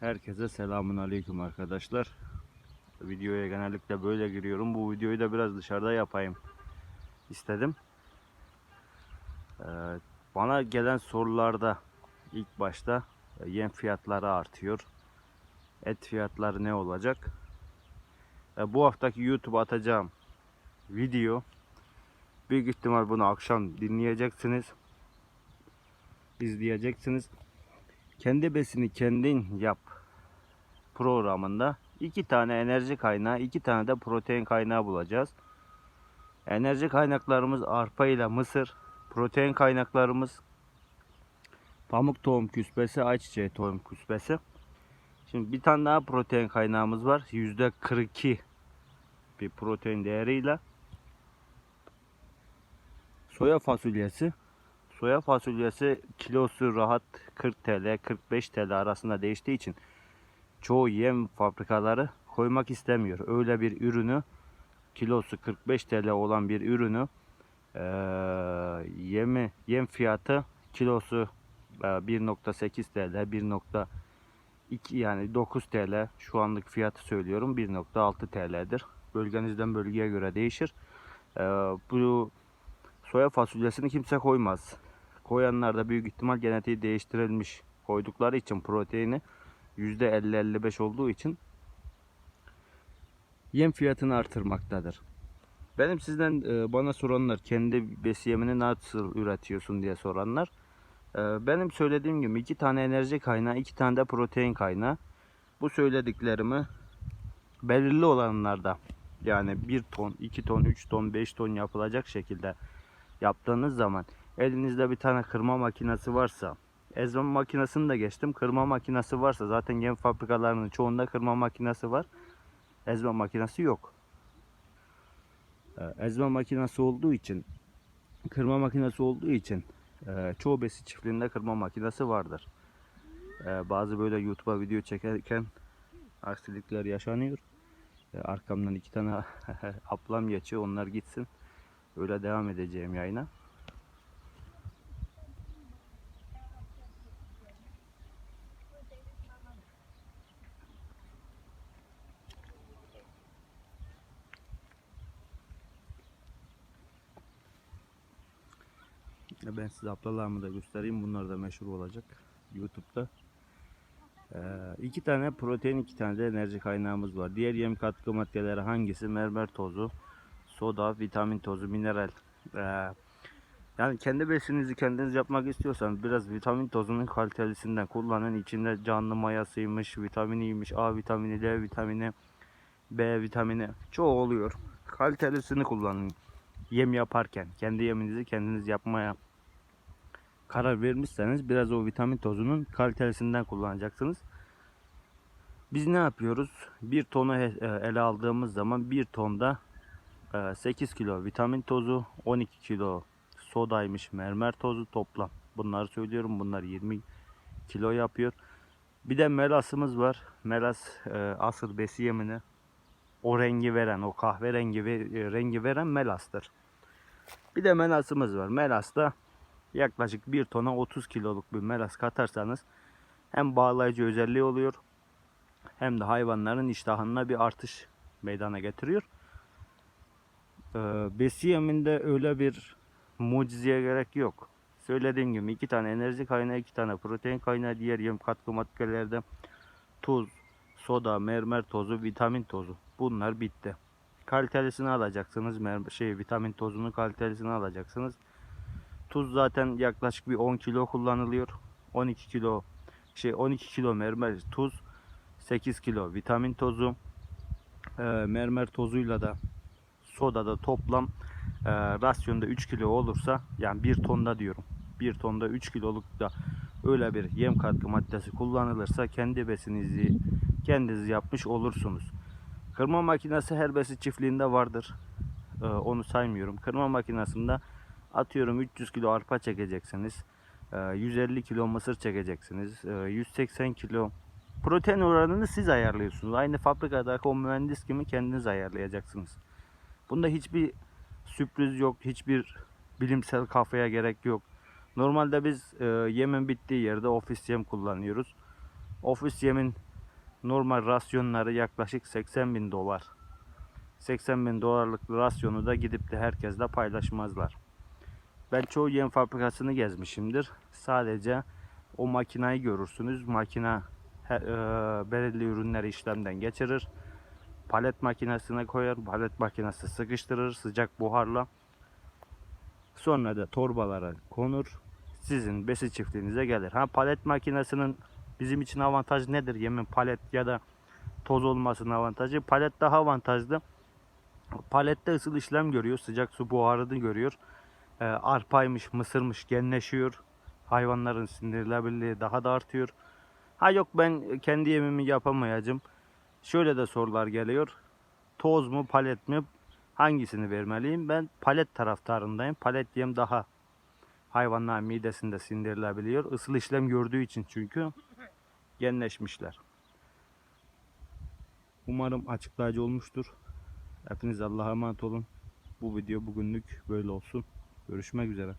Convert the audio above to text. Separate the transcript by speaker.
Speaker 1: Herkese selamun aleyküm arkadaşlar. Videoya genellikle böyle giriyorum. Bu videoyu da biraz dışarıda yapayım istedim. Ee, bana gelen sorularda ilk başta e, yem fiyatları artıyor. Et fiyatları ne olacak? E, bu haftaki YouTube atacağım video büyük ihtimal bunu akşam dinleyeceksiniz. izleyeceksiniz kendi besini kendin yap programında iki tane enerji kaynağı, iki tane de protein kaynağı bulacağız. Enerji kaynaklarımız arpa ile mısır, protein kaynaklarımız pamuk tohum küspesi, ayçiçeği tohum küspesi. Şimdi bir tane daha protein kaynağımız var. %42 bir protein değeriyle. Soya fasulyesi. Soya fasulyesi kilosu rahat 40 TL 45 TL arasında değiştiği için çoğu yem fabrikaları koymak istemiyor. Öyle bir ürünü kilosu 45 TL olan bir ürünü eee, yemi yem fiyatı kilosu eee, 1.8 TL 1.2 yani 9 TL şu anlık fiyatı söylüyorum 1.6 TL'dir. Bölgenizden bölgeye göre değişir. Eee, bu soya fasulyesini kimse koymaz. Koyanlar da büyük ihtimal genetiği değiştirilmiş koydukları için proteini %50-55 olduğu için yem fiyatını artırmaktadır. Benim sizden e, bana soranlar kendi besi yemini nasıl üretiyorsun diye soranlar. e, Benim söylediğim gibi iki tane enerji kaynağı, iki tane de protein kaynağı. Bu söylediklerimi belirli olanlarda yani 1 ton, 2 ton, 3 ton, 5 ton yapılacak şekilde yaptığınız zaman elinizde bir tane kırma makinesi varsa ezme makinesini de geçtim. Kırma makinesi varsa zaten yem fabrikalarının çoğunda kırma makinesi var. Ezme makinesi yok. Ee, ezme makinesi olduğu için kırma makinesi olduğu için e, çoğu besi çiftliğinde kırma makinesi vardır. Ee, bazı böyle YouTube'a video çekerken aksilikler yaşanıyor. Ee, arkamdan iki tane ablam geçiyor onlar gitsin. Öyle devam edeceğim yayına Ben size ablalarımı da göstereyim. Bunlar da meşhur olacak YouTube'da. Ee, iki tane protein, iki tane de enerji kaynağımız var. Diğer yem katkı maddeleri hangisi? Mermer tozu, soda, vitamin tozu, mineral. Ee, yani kendi besinizi kendiniz yapmak istiyorsanız biraz vitamin tozunun kalitelisinden kullanın. İçinde canlı mayasıymış, vitaminiymiş, A vitamini, D vitamini, B vitamini çoğu oluyor. Kalitelisini kullanın yem yaparken. Kendi yeminizi kendiniz yapmaya karar vermişseniz biraz o vitamin tozunun kalitelisinden kullanacaksınız. Biz ne yapıyoruz? Bir tonu he- e, ele aldığımız zaman bir tonda e, 8 kilo vitamin tozu, 12 kilo sodaymış mermer tozu toplam. Bunları söylüyorum. Bunlar 20 kilo yapıyor. Bir de melasımız var. Melas e, asıl besi yemini o rengi veren, o kahverengi ve e, rengi veren melastır. Bir de melasımız var. Melas da yaklaşık 1 tona 30 kiloluk bir melas katarsanız hem bağlayıcı özelliği oluyor hem de hayvanların iştahına bir artış meydana getiriyor. Ee, besi yeminde öyle bir mucizeye gerek yok. Söylediğim gibi iki tane enerji kaynağı, iki tane protein kaynağı, diğer yem katkı maddelerde tuz, soda, mermer tozu, vitamin tozu. Bunlar bitti. Kalitelisini alacaksınız. Mer şey vitamin tozunu kalitelisini alacaksınız. Tuz zaten yaklaşık bir 10 kilo kullanılıyor. 12 kilo şey 12 kilo mermer tuz, 8 kilo vitamin tozu, e, mermer tozuyla da soda da toplam e, rasyonda 3 kilo olursa yani 1 tonda diyorum. 1 tonda 3 kiloluk da öyle bir yem katkı maddesi kullanılırsa kendi besinizi kendiniz yapmış olursunuz. Kırma makinesi her besi çiftliğinde vardır. Ee, onu saymıyorum. Kırma makinesinde atıyorum 300 kilo arpa çekeceksiniz. Ee, 150 kilo mısır çekeceksiniz. Ee, 180 kilo protein oranını siz ayarlıyorsunuz. Aynı fabrikadaki o mühendis gibi kendiniz ayarlayacaksınız. Bunda hiçbir sürpriz yok. Hiçbir bilimsel kafaya gerek yok. Normalde biz e, yemin bittiği yerde ofis yem kullanıyoruz. Ofis yemin normal rasyonları yaklaşık 80 bin dolar. 80 bin dolarlık rasyonu da gidip de herkesle paylaşmazlar. Ben çoğu yem fabrikasını gezmişimdir. Sadece o makinayı görürsünüz. Makina e, belirli ürünleri işlemden geçirir. Palet makinesine koyar. Palet makinesi sıkıştırır sıcak buharla. Sonra da torbalara konur. Sizin besi çiftliğinize gelir. Ha palet makinesinin bizim için avantaj nedir? Yemin palet ya da toz olmasının avantajı. Palet daha avantajlı. Palette ısıl işlem görüyor. Sıcak su buharını görüyor. Ee, arpaymış, mısırmış genleşiyor. Hayvanların sindirlebilirliği daha da artıyor. Ha yok ben kendi yemimi yapamayacağım. Şöyle de sorular geliyor. Toz mu palet mi? Hangisini vermeliyim? Ben palet taraftarındayım. Palet yem daha hayvanların midesinde sindirilebiliyor. Isıl işlem gördüğü için çünkü genleşmişler. Umarım açıklayıcı olmuştur. Hepiniz Allah'a emanet olun. Bu video bugünlük böyle olsun. Görüşmek üzere.